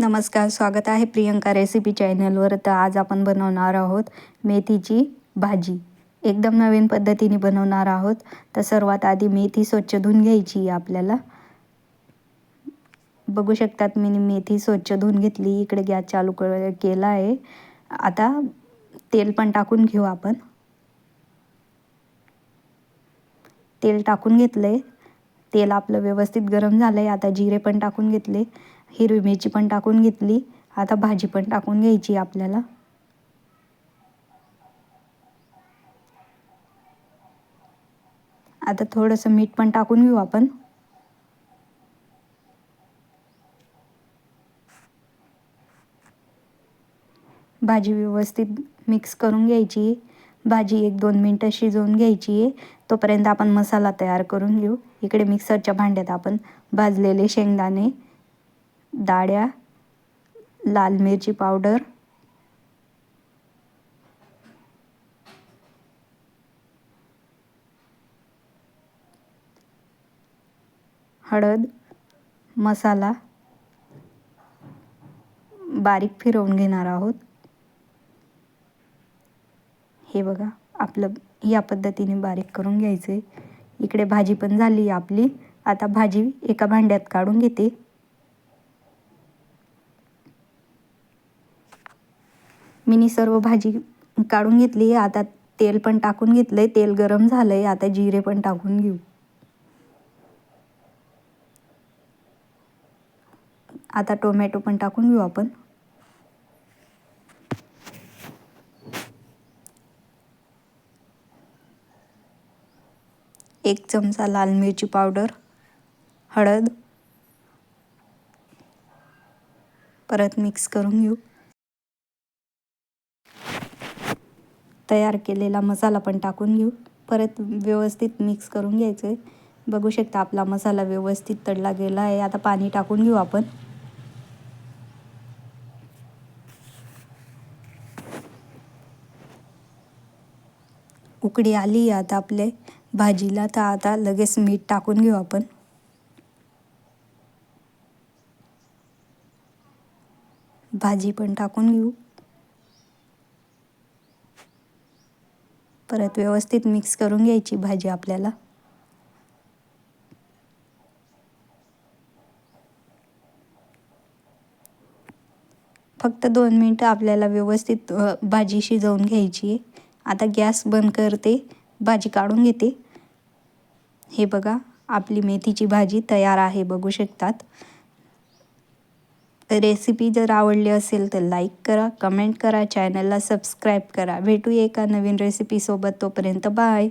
नमस्कार स्वागत आहे प्रियंका रेसिपी चॅनलवर. तर आज आपण बनवणार आहोत मेथीची भाजी. एकदम नवीन पद्धतीने बनवणार आहोत. तर सर्वात आधी मेथी स्वच्छ धुवून घ्यायची आपल्याला. बघू शकतात मी मेथी स्वच्छ धुवून घेतली इकडे गॅस चालू केला आहे. आता तेल पण टाकून घेऊ आपण. तेल टाकून घेतलं आहे तेल आपलं व्यवस्थित गरम झालं आहे आता जिरे पण टाकून घेतले हिरवी मिरची पण टाकून घेतली आता भाजी पण टाकून घ्यायची आपल्याला. आता थोडंसं मीठ पण टाकून घेऊ आपण. भाजी व्यवस्थित मिक्स करून घ्यायची. भाजी एक दोन मिनटं शिजवून घ्यायची आहे. तोपर्यंत आपण मसाला तयार करून घेऊ. इकडे मिक्सरच्या भांड्यात आपण भाजलेले शेंगदाणे डाळ्या लाल मिरची पावडर हळद मसाला बारीक फिरवून घेणार आहोत. हे बघा आपलं या पद्धतीने बारीक करून घ्यायचं आहे इकडे भाजी पण झाली आपली. आता भाजी एका भांड्यात काढून घेते. मी सर्व भाजी काढून घेतली. आता तेल पण टाकून घेतलंय. तेल गरम झालंय. आता जिरे पण टाकून घेऊ. आता टोमॅटो पण टाकून घेऊ आपण. एक चमचा लाल मिरची पावडर हळद. परत मिक्स करून घेऊ. तयार केलेला मसाला पण टाकून घेऊ. परत व्यवस्थित मिक्स करून घ्यायचं आहे बघू शकता आपला मसाला व्यवस्थित तडला गेला आहे. आता पाणी टाकून घेऊ आपण. उकडी आली आता आपले. भाजीला तर आता लगेच मीठ टाकून घेऊ आपण. भाजी पण टाकून घेऊ. परत व्यवस्थित मिक्स करून घ्यायची भाजी आपल्याला. फक्त दोन मिनटं आपल्याला व्यवस्थित भाजी शिजवून घ्यायची आहे. आता गॅस बंद करते. भाजी काढून घेते. हे बघा आपली मेथीची भाजी तयार आहे बघू शकतात. रेसिपी जर आवडली असेल तर लाईक करा कमेंट करा चॅनलला सबस्क्राईब करा. भेटूया एका नवीन रेसिपीसोबत तोपर्यंत बाय.